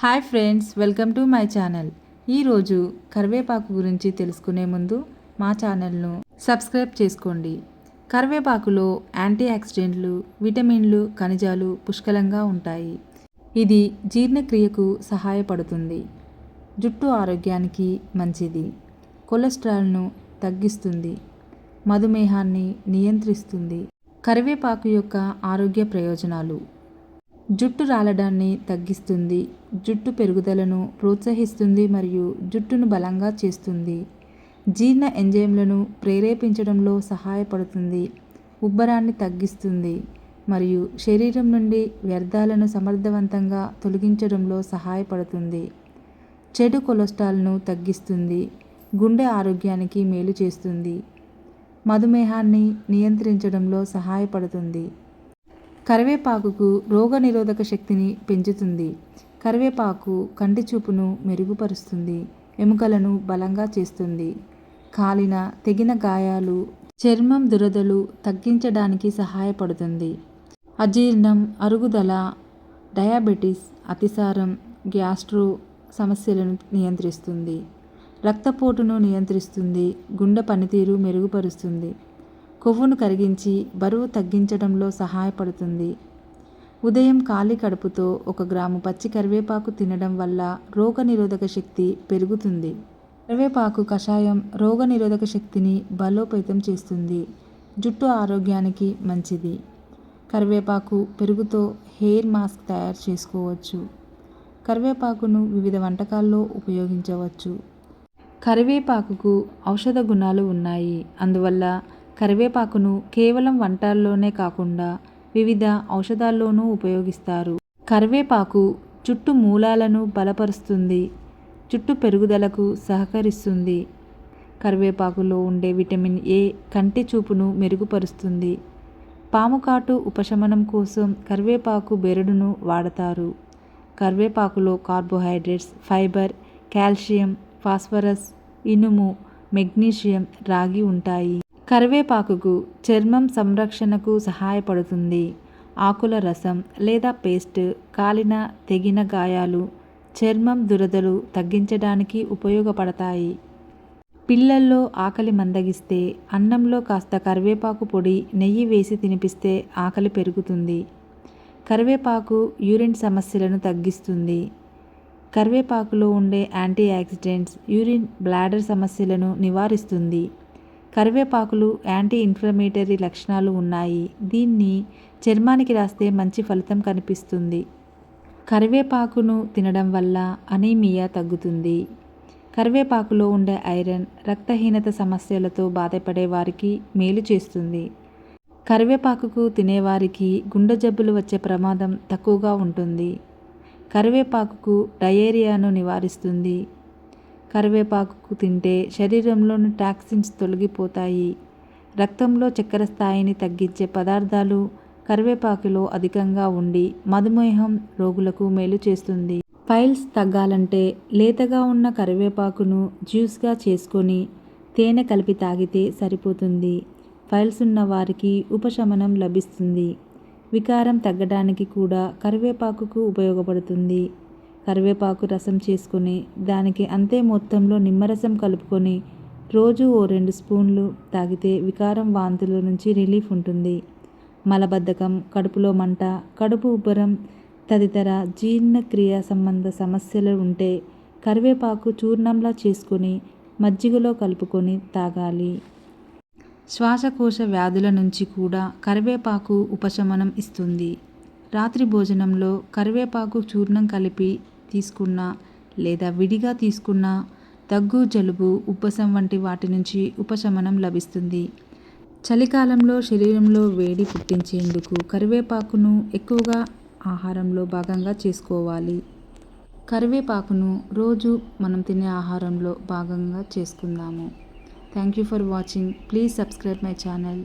Hi friends welcome to my channel. ఈరోజు కరివేపాకు గురించి తెలుసుకునే ముందు మా ఛానల్ను సబ్స్క్రైబ్ చేసుకోండి. కరివేపాకులో యాంటీ ఆక్సిడెంట్లు విటమిన్లు ఖనిజాలు పుష్కలంగా ఉంటాయి. ఇది జీర్ణక్రియకు సహాయపడుతుంది. జుట్టు ఆరోగ్యానికి మంచిది. కొలెస్ట్రాల్ను తగ్గిస్తుంది. మధుమేహాన్ని నియంత్రిస్తుంది. కరివేపాకు యొక్క ఆరోగ్య ప్రయోజనాలు. జుట్టు రాలడాన్ని తగ్గిస్తుంది. జుట్టు పెరుగుదలను ప్రోత్సహిస్తుంది మరియు జుట్టును బలంగా చేస్తుంది. జీర్ణ ఎంజైమ్లను ప్రేరేపించడంలో సహాయపడుతుంది. ఉబ్బరాన్ని తగ్గిస్తుంది మరియు శరీరం నుండి వ్యర్థాలను సమర్థవంతంగా తొలగించడంలో సహాయపడుతుంది. చెడు కొలెస్ట్రాల్ను తగ్గిస్తుంది. గుండె ఆరోగ్యానికి మేలు చేస్తుంది. మధుమేహాన్ని నియంత్రించడంలో సహాయపడుతుంది. కరివేపాకుకు రోగనిరోధక శక్తిని పెంచుతుంది. కరివేపాకు కంటి చూపును మెరుగుపరుస్తుంది ఎముకలను బలంగా చేస్తుంది. కాలిన తెగిన గాయాలు చర్మం దురదలు తగ్గించడానికి సహాయపడుతుంది. అజీర్ణం అరుగుదల డయాబెటీస్ అతిసారం గ్యాస్ట్రో సమస్యలను నియంత్రిస్తుంది. రక్తపోటును నియంత్రిస్తుంది గుండె పనితీరు మెరుగుపరుస్తుంది. కొవ్వును కరిగించి బరువు తగ్గించడంలో సహాయపడుతుంది. ఉదయం ఖాళీ కడుపుతో ఒక గ్రాము పచ్చి కరివేపాకు తినడం వల్ల రోగనిరోధక శక్తి పెరుగుతుంది. కరివేపాకు కషాయం రోగనిరోధక శక్తిని బలోపేతం చేస్తుంది. జుట్టు ఆరోగ్యానికి మంచిది. కరివేపాకు పెరుగుతో హెయిర్ మాస్క్ తయారు చేసుకోవచ్చు. కరివేపాకును వివిధ వంటకాల్లో ఉపయోగించవచ్చు. కరివేపాకుకు ఔషధ గుణాలు ఉన్నాయి. అందువల్ల కరివేపాకును కేవలం వంటల్లోనే కాకుండా వివిధ ఔషధాల్లోనూ ఉపయోగిస్తారు. కరివేపాకు చుట్టు మూలాలను బలపరుస్తుంది చుట్టు పెరుగుదలకు సహకరిస్తుంది. కరివేపాకులో ఉండే విటమిన్ ఏ కంటి చూపును మెరుగుపరుస్తుంది. పాముకాటు ఉపశమనం కోసం కరివేపాకు బెరడును వాడతారు. కరివేపాకులో కార్బోహైడ్రేట్స్ ఫైబర్ కాల్షియం ఫాస్ఫరస్ ఇనుము మెగ్నీషియం రాగి ఉంటాయి. కరివేపాకుకు చర్మం సంరక్షణకు సహాయపడుతుంది. ఆకుల రసం లేదా పేస్ట్ కాలిన తెగిన గాయాలు చర్మం దురదలు తగ్గించడానికి ఉపయోగపడతాయి. పిల్లల్లో ఆకలి మందగిస్తే అన్నంలో కాస్త కరివేపాకు పొడి నెయ్యి వేసి తినిపిస్తే ఆకలి పెరుగుతుంది. కరివేపాకు యూరిన్ సమస్యలను తగ్గిస్తుంది. కరివేపాకులో ఉండే యాంటీ ఆక్సిడెంట్స్ యూరిన్ బ్లాడర్ సమస్యలను నివారిస్తుంది. కరివేపాకులు యాంటీ ఇన్ఫ్లమేటరీ లక్షణాలు ఉన్నాయి. దీన్ని చర్మానికి రాస్తే మంచి ఫలితం కనిపిస్తుంది. కరివేపాకును తినడం వల్ల అనీమియా తగ్గుతుంది. కరివేపాకులో ఉండే ఐరన్ రక్తహీనత సమస్యలతో బాధపడే వారికి మేలు చేస్తుంది. కరివేపాకుకు తినేవారికి గుండె జబ్బులు వచ్చే ప్రమాదం తక్కువగా ఉంటుంది. కరివేపాకుకు డయేరియాను నివారిస్తుంది. కరివేపాకు తింటే శరీరంలోని టాక్సిన్స్ తొలగిపోతాయి. రక్తంలో చక్కెర స్థాయిని తగ్గించే పదార్థాలు కరివేపాకులో అధికంగా ఉండి మధుమేహం రోగులకు మేలు చేస్తుంది. పైల్స్ తగ్గాలంటే లేతగా ఉన్న కరివేపాకును జ్యూస్గా చేసుకొని తేనె కలిపి తాగితే సరిపోతుంది. ఫైల్స్ ఉన్న వారికి ఉపశమనం లభిస్తుంది. వికారం తగ్గడానికి కూడా కరివేపాకుకు ఉపయోగపడుతుంది. కరివేపాకు రసం చేసుకొని దానికి అంతే మొత్తంలో నిమ్మరసం కలుపుకొని రోజు ఓ రెండు స్పూన్లు తాగితే వికారం వాంతుల నుంచి రిలీఫ్ ఉంటుంది. మలబద్ధకం కడుపులో మంట కడుపు ఉబ్బరం తదితర జీర్ణక్రియ సంబంధ సమస్యలు ఉంటే కరివేపాకు చూర్ణంలా చేసుకొని మజ్జిగలో కలుపుకొని తాగాలి. శ్వాసకోశ వ్యాధుల నుంచి కూడా కరివేపాకు ఉపశమనం ఇస్తుంది. రాత్రి భోజనంలో కరివేపాకు చూర్ణం కలిపి తీసుకున్నా లేదా విడిగా తీసుకున్నా దగ్గు జలుబు ఉబ్బసం వంటి వాటి నుంచి ఉపశమనం లభిస్తుంది. చలికాలంలో శరీరంలో వేడి పుట్టించేందుకు కరివేపాకును ఎక్కువగా ఆహారంలో భాగంగా చేసుకోవాలి. కరివేపాకును రోజు మనం తినే ఆహారంలో భాగంగా చేసుకుందాము. Thank you for watching please subscribe my channel